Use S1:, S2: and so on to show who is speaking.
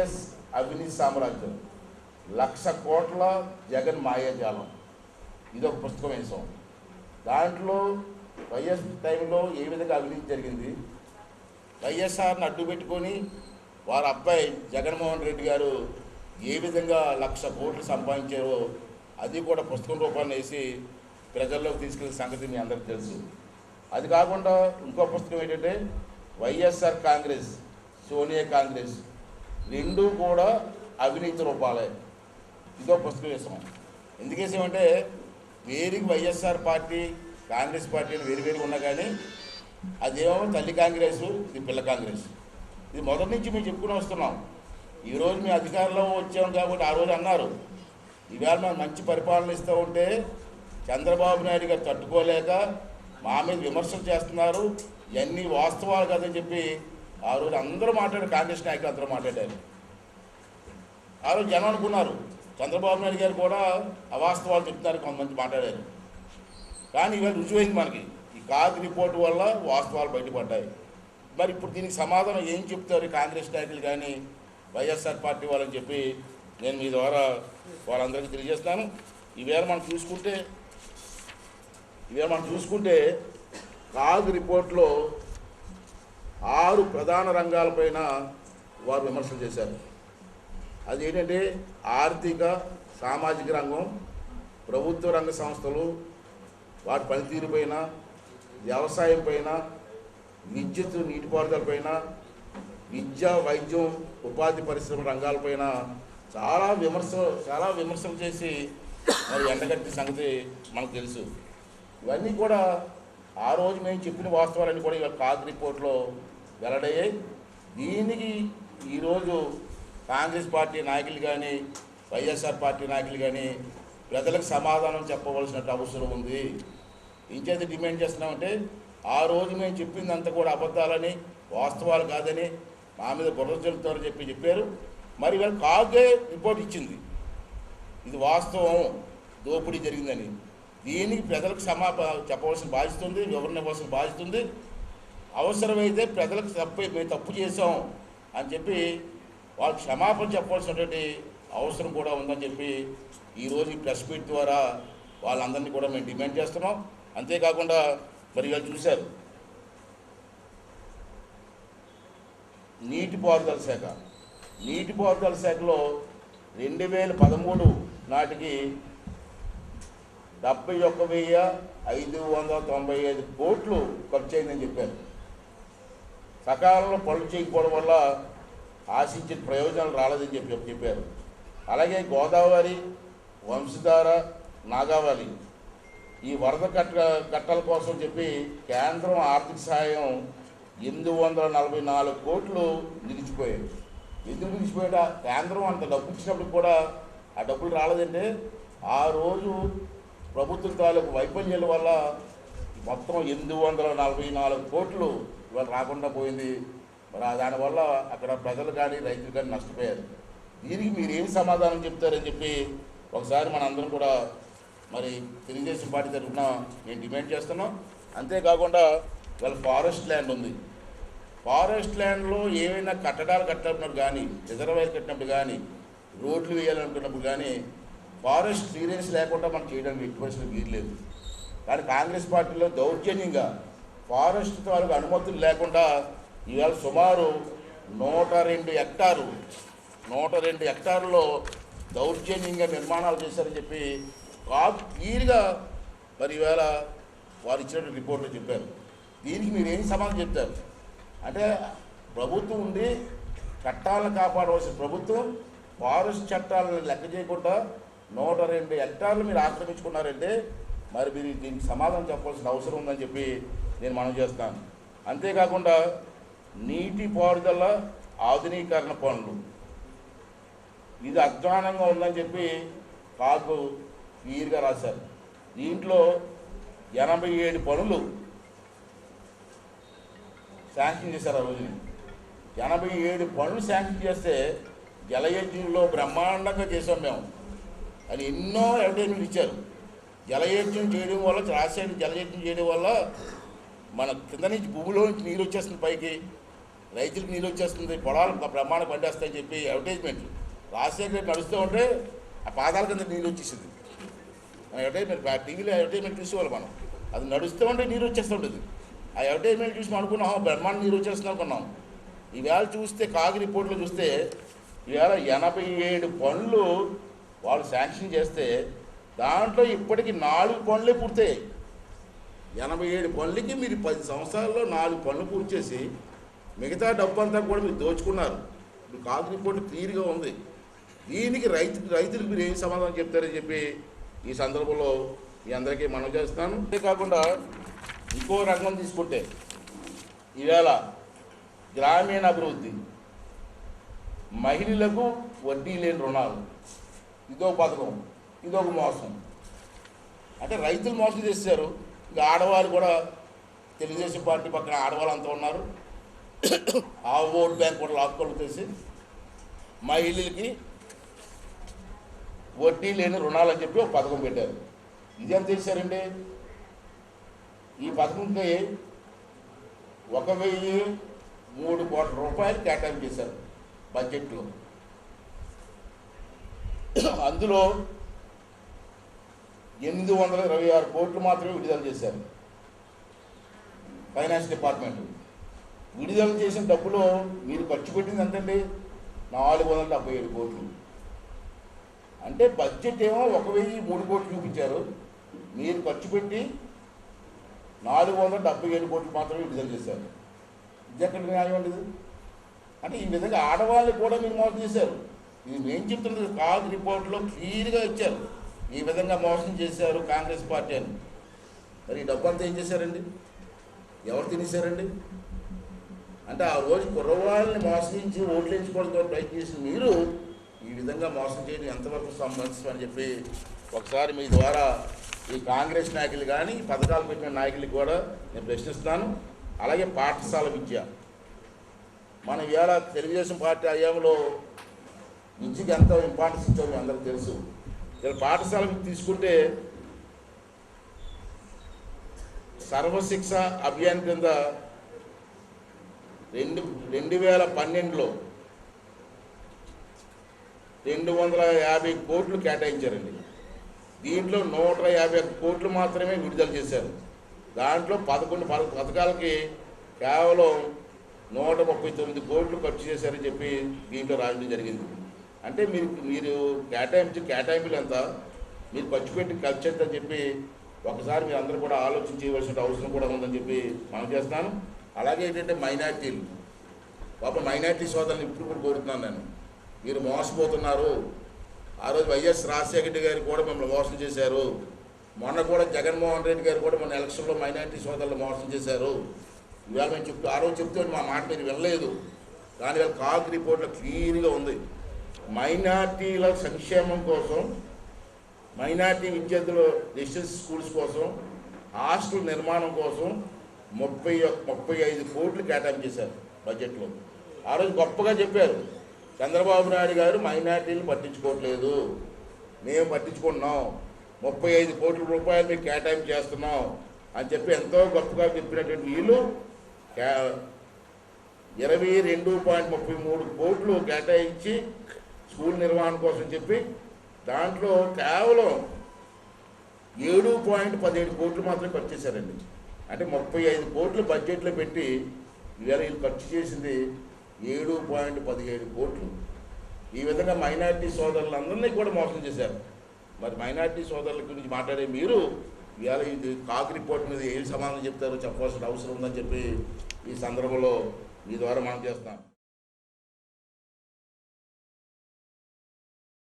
S1: YS అవినీతి సామ్రాజ్యం. లక్ష కోట్ల జగన్ మాయాజాలం. ఇది ఒక పుస్తకం వేసాం దాంట్లో వైఎస్ టైంలో ఏ విధంగా అవినీతి జరిగింది? వైఎస్ఆర్ని అడ్డు పెట్టుకొని వారి అబ్బాయి జగన్మోహన్ రెడ్డి గారు ఏ విధంగా లక్ష కోట్లు సంపాదించారో అది కూడా పుస్తకం రూపాన్ని వేసి ప్రజల్లోకి తీసుకెళ్ళిన సంగతి మీ అందరికీ తెలుసు. అది కాకుండా ఇంకో పుస్తకం ఏంటంటే వైఎస్ఆర్ కాంగ్రెస్ సోనియా కాంగ్రెస్. రెండు కూడా అవినీతి రూపాలే. ఇదో పుస్తక విషయం ఎందుకు వేసామంటే వైఎస్ఆర్ పార్టీ కాంగ్రెస్ పార్టీ వేరు వేరుగా ఉన్నా కానీ అదేమో తల్లి కాంగ్రెస్ ఇది పిల్ల కాంగ్రెస్. ఇది మొదటి నుంచి మేము చెప్పుకుని వస్తున్నాం. ఈరోజు మేము అధికారంలో వచ్చాం కాబట్టి ఆ రోజు అన్నారు. ఈవేళ మేము మంచి పరిపాలన ఇస్తూ ఉంటే చంద్రబాబు నాయుడు గారు తట్టుకోలేక మా మీద విమర్శలు చేస్తున్నారు. ఇవన్నీ వాస్తవాలు కదని చెప్పి ఆ రోజు అందరూ మాట్లాడారు కాంగ్రెస్ నాయకులు అందరూ మాట్లాడారు. ఆ రోజు జనం అనుకున్నారు చంద్రబాబు నాయుడు గారు కూడా అవాస్తవాలు చెప్తున్నారు కొంతమంది మాట్లాడారు. కానీ ఇవాళ రుజువైంది మనకి. ఈ కాగ్ రిపోర్ట్ వల్ల వాస్తవాలు బయటపడ్డాయి. మరి ఇప్పుడు దీనికి సమాధానం ఏం చెప్తారు కాంగ్రెస్ నాయకులు కానీ వైఎస్ఆర్ పార్టీ వాళ్ళని చెప్పి నేను మీ ద్వారా వాళ్ళందరికీ తెలియజేస్తాను ఈవేళ మనం చూసుకుంటే ఈవేళ మనం చూసుకుంటే కాగ్ రిపోర్ట్లో ఆరు ప్రధాన రంగాలపైన వారు విమర్శలు చేశారు. అది ఏంటంటే ఆర్థిక సామాజిక రంగం ప్రభుత్వ రంగ సంస్థలు వాటి పనితీరు పైన వ్యవసాయం పైన విద్యుత్ నీటిపారుదల పైన విద్య వైద్యం ఉపాధి పరిశ్రమ రంగాలపైన చాలా విమర్శ చాలా విమర్శలు చేసి మరి ఎండగట్టి సంగతి మనకు తెలుసు. ఇవన్నీ కూడా ఆ రోజు మేము చెప్పిన వాస్తవాలన్నీ కూడా ఇవాళ కాగ్ రిపోర్ట్లో వెల్లడయ్యాయి దీనికి ఈరోజు కాంగ్రెస్ పార్టీ నాయకులు కానీ వైఎస్ఆర్ పార్టీ నాయకులు కానీ ప్రజలకు సమాధానం చెప్పవలసిన అవసరం ఉంది. ఇంకేది డిమాండ్ చేస్తున్నామంటే ఆ రోజు మేము చెప్పిందంతా కూడా అబద్ధాలని వాస్తవాలు కాదని మా మీద బుర్ర చెల్లుతారని చెప్పి చెప్పారు. మరి వీళ్ళు కాగే రిపోర్ట్ ఇచ్చింది. ఇది వాస్తవం. దోపిడీ జరిగిందని. దీనికి ప్రజలకు సమా చెప్పవలసిన బాధ్యత ఉంది వివరణ ఇవ్వాల్సిన బాధ్యత ఉంది. అవసరమైతే ప్రజలకు తప్పు మేము తప్పు చేసాం అని చెప్పి వాళ్ళు క్షమాపణ చెప్పాల్సినటువంటి అవసరం కూడా ఉందని చెప్పి ఈరోజు ఈ ప్రెస్ మీట్ ద్వారా వాళ్ళందరినీ కూడా మేము డిమాండ్ చేస్తున్నాం. అంతేకాకుండా మరి వాళ్ళు చూశారు. నీటిపారుదల శాఖ. నీటిపారుదల శాఖలో రెండు వేల పదమూడు నాటికి డెబ్బై ఒక్క వెయ్యి ఐదు వందల తొంభై ఐదు కోట్లు ఖర్చు అయిందని చెప్పారు. సకాలంలో పనులు చేయకపోవడం వల్ల ఆశించిన ప్రయోజనాలు రాలేదని చెప్పి చెప్పారు. అలాగే గోదావరి వంశధార నాగావళి ఈ వరద కట్ట కట్టల కోసం చెప్పి కేంద్రం ఆర్థిక సహాయం ఎనిమిది వందల నలభై నాలుగు కోట్లు నిలిచిపోయాయి. ఎందుకు నిలిచిపోయాట? కేంద్రం అంత డబ్బు ఇచ్చినప్పుడు కూడా ఆ డబ్బులు రాలేదంటే ఆ రోజు ప్రభుత్వం తాలూకు వైఫల్యాల వల్ల మొత్తం ఎనిమిది వందల నలభై నాలుగు కోట్లు ఇవాళ రాకుండా పోయింది. మరి దానివల్ల అక్కడ ప్రజలు కానీ రైతులు కానీ నష్టపోయారు. దీనికి మీరు ఏం సమాధానం చెప్తారని చెప్పి ఒకసారి మన అందరం కూడా మరి తెలుగుదేశం పార్టీ తరఫున నేను డిమాండ్ చేస్తున్నాం. అంతేకాకుండా వాళ్ళ ఫారెస్ట్ ల్యాండ్ ఉంది. ఫారెస్ట్ ల్యాండ్లో ఏమైనా కట్టడాలు కట్టినప్పుడు కానీ రిజర్వాయర్ కట్టినప్పుడు కానీ రోడ్లు వేయాలనుకున్నప్పుడు కానీ ఫారెస్ట్ క్లియరెన్స్ లేకుండా మనం చేయడానికి ఎటువంటి వీలు లేదు కానీ కాంగ్రెస్ పార్టీలో దౌర్జన్యంగా ఫారెస్ట్ తాలూకు అనుమతులు లేకుండా ఇవాళ సుమారు నూట రెండు హెక్టారు నూట రెండు హెక్టార్లో దౌర్జన్యంగా నిర్మాణాలు చేశారని చెప్పి కాదు క్లియర్గా మరి ఇవాళ వారు ఇచ్చినటువంటి రిపోర్ట్లు చెప్పారు. దీనికి మీరు ఏం సమాధానం చెప్తారు? అంటే ప్రభుత్వం ఉండి చట్టాలను కాపాడవలసిన ప్రభుత్వం ఫారెస్ట్ చట్టాలను లెక్క చేయకుండా నూట రెండు హెక్టార్లు మీరు ఆక్రమించుకున్నారంటే మరి మీరు దీనికి సమాధానం చెప్పాల్సిన అవసరం ఉందని చెప్పి నేను మనం చేస్తాను. అంతేకాకుండా నీటి పారుదల ఆధునీకరణ పనులు. ఇది అధ్వానంగా ఉందని చెప్పి కాకు క్లియర్గా రాశారు. దీంట్లో ఎనభై ఏడు పనులు శాంక్షన్ చేశారు ఆ రోజుని. ఎనభై ఏడు పనులు శాంక్షన్ చేస్తే జలయజ్ఞంలో బ్రహ్మాండంగా చేసాం మేము. అని ఎన్నో అడ్వర్టైజ్మెంట్ ఇచ్చారు. జలయజ్ఞం చేయడం వల్ల రాసాయన జలయజ్ఞం చేయడం వల్ల మన కింద నుంచి భూమిలో నుంచి నీరు వచ్చేస్తుంది పైకి. రైతులకు నీళ్ళు వచ్చేస్తుంది పొలాలు బ్రహ్మాండ పండేస్తాయని చెప్పి అడ్వర్టైజ్మెంట్ రాజశేఖర రెడ్డి నడుస్తూ ఉంటే ఆ పాదాల కింద నీళ్ళు వచ్చేసింది. అడ్వర్టైజ్మెంట్ టీవీలో అడ్వర్టైజ్మెంట్ చూసేవాళ్ళు మనం. అది నడుస్తూ ఉంటే నీరు వచ్చేస్తుంటుంది ఆ అడ్వర్టైజ్మెంట్ చూసి అనుకున్నాం బ్రహ్మాండ నీరు వచ్చేస్తుంది అనుకున్నాం. ఈవేళ చూస్తే కాగి రిపోర్ట్లో చూస్తే ఈవేళ ఎనభై ఏడు పనులు వాళ్ళు శాంక్షన్ చేస్తే దాంట్లో ఇప్పటికి నాలుగు పనులే పూర్తయ్యాయి. ఎనభై ఏడు పనులకి మీరు పది సంవత్సరాల్లో నాలుగు పనులు పూర్తి చేసి మిగతా డబ్బు అంతా కూడా మీరు దోచుకున్నారు. ఇప్పుడు కాదు రిపోర్ట్ క్లియర్గా ఉంది. దీనికి రైతు రైతులకు మీరు ఏం సమాధానం చెప్తారని చెప్పి ఈ సందర్భంలో మీ అందరికీ మనం చేస్తాను అంతేకాకుండా ఇంకో రంగం తీసుకుంటే ఈవేళ గ్రామీణ అభివృద్ధి. మహిళలకు వడ్డీ లేని రుణాలు. ఇదో పథకం. ఇదొక మోసం. అంటే రైతులు మోసం చేశారు. ఇంకా ఆడవాళ్ళు కూడా తెలుగుదేశం పార్టీ పక్కన ఆడవాళ్ళు అంతా ఉన్నారు. ఆ ఓట్ బ్యాంక్ కూడా లాక్కొని చేసి మహిళలకి వడ్డీ లేని రుణాలు అని చెప్పి ఒక పథకం పెట్టారు. ఇదేం చేశారండి? ఈ పథకంకి ఒక వెయ్యి మూడు కోట్ల రూపాయలు కేటాయింపు చేశారు బడ్జెట్లో. అందులో ఎనిమిది వందల ఇరవై ఆరు కోట్లు మాత్రమే విడుదల చేశారు. Finance department. విడుదల చేసిన డబ్బులో మీరు ఖర్చు పెట్టింది ఎంతండి? నాలుగు వందల డెబ్బై ఏడు కోట్లు. అంటే బడ్జెట్ ఏమో ఒక వెయ్యి మూడు కోట్లు చూపించారు. మీరు ఖర్చు పెట్టి నాలుగు వందల డెబ్బై ఏడు కోట్లు మాత్రమే విడుదల చేశారు. ఇది ఎక్కడ న్యాయం అండి అంటే ఈ విధంగా ఆడవాళ్ళు కూడా మీరు మోసం చేశారు. ఇది మేము చెప్తున్నది కాదు రిపోర్ట్లో క్లియర్గా ఇచ్చారు. ఈ విధంగా మోసం చేశారు కాంగ్రెస్ పార్టీ అని. మరి ఈ డబ్బు ఏం చేశారండి? ఎవరు తినేశారండి? అంటే ఆ రోజు కుర్రవాళ్ళని మోసగించి ఓట్లు ప్రయత్నం చేసిన మీరు ఈ విధంగా మోసం చేయడం ఎంతవరకు సంబంధించం అని చెప్పి ఒకసారి మీ ద్వారా ఈ కాంగ్రెస్ నాయకులు కానీ పథకాలు పెట్టిన నాయకులకు కూడా నేను ప్రశ్నిస్తున్నాను. అలాగే పాఠశాల విద్య. మనం ఇవాళ తెలుగుదేశం పార్టీ హయాంలో విద్యకి ఎంత ఇంపార్టెన్స్ ఇచ్చామో మీ అందరికీ తెలుసు. ఇలా పాఠశాల తీసుకుంటే సర్వశిక్ష అభియాన్ కింద రెండు రెండు వేల పన్నెండులో రెండు వందల యాభై కోట్లు కేటాయించారండి. దీంట్లో నూట యాభై ఒక్క కోట్లు మాత్రమే విడుదల చేశారు. దాంట్లో పదకొండు పద పథకాలకి కేవలం నూట ముప్పై తొమ్మిది కోట్లు ఖర్చు చేశారని చెప్పి దీంట్లో రాయడం జరిగింది. అంటే మీరు మీరు కేటాయించి కేటాయింపులు ఎంత మీరు ఖర్చు పెట్టి ఖర్చు ఎంత అని చెప్పి ఒకసారి మీరు అందరూ కూడా ఆలోచన చేయవలసిన అవసరం కూడా ఉందని చెప్పి మనం చేస్తున్నాను. అలాగే ఏంటంటే మైనార్టీలు. పాప మైనార్టీ సోదరులు ఇప్పుడు కూడా కోరుతున్నాను నేను. మీరు మోసపోతున్నారు. ఆ రోజు వైఎస్ రాజశేఖర రెడ్డి గారు కూడా మిమ్మల్ని మోసం చేశారు. మొన్న కూడా జగన్మోహన్ రెడ్డి గారు కూడా మన ఎలక్షన్లో మైనార్టీ సోదరులు మోసం చేశారు. ఇవాళ మేము చెప్తూ ఆ రోజు చెప్తే మా మాట మీరు వినలేదు. దానివల్ల వాళ్ళ కాగ్ రిపోర్ట్లో క్లియర్గా ఉంది. మైనార్టీల సంక్షేమం కోసం మైనార్టీ విద్యార్థుల రెసిడెన్స్ స్కూల్స్ కోసం హాస్టల్ నిర్మాణం కోసం ముప్పై ముప్పై ఐదు కోట్లు కేటాయింపు చేశారు బడ్జెట్లో. ఆ రోజు గొప్పగా చెప్పారు. చంద్రబాబు నాయుడు గారు మైనార్టీలు పట్టించుకోవట్లేదు. మేము పట్టించుకుంటున్నాం. ముప్పై ఐదు కోట్ల రూపాయలు మీకు కేటాయింపు చేస్తున్నాం అని చెప్పి ఎంతో గొప్పగా చెప్పినటువంటి వీళ్ళు కే- ఇరవై రెండు పాయింట్ ముప్పై మూడు కోట్లు కేటాయించి స్కూల్ నిర్వహణ కోసం చెప్పి దాంట్లో కేవలం ఏడు పాయింట్ పదిహేడు కోట్లు మాత్రమే ఖర్చు చేశారండి. అంటే ముప్పై ఐదు కోట్లు బడ్జెట్లో పెట్టి ఇవాళ వీళ్ళు ఖర్చు చేసింది ఏడు పాయింట్ పదిహేడు కోట్లు. ఈ విధంగా మైనార్టీ సోదరులందరినీ కూడా మోసం చేశారు. మరి మైనార్టీ సోదరుల గురించి మాట్లాడే మీరు ఇవాళ ఇది కాక్ రిపోర్ట్ మీద ఏం సమాధానం చెప్తారో చెప్పవలసిన అవసరం ఉందని చెప్పి ఈ సందర్భంలో మీ ద్వారా మనం చేస్తాం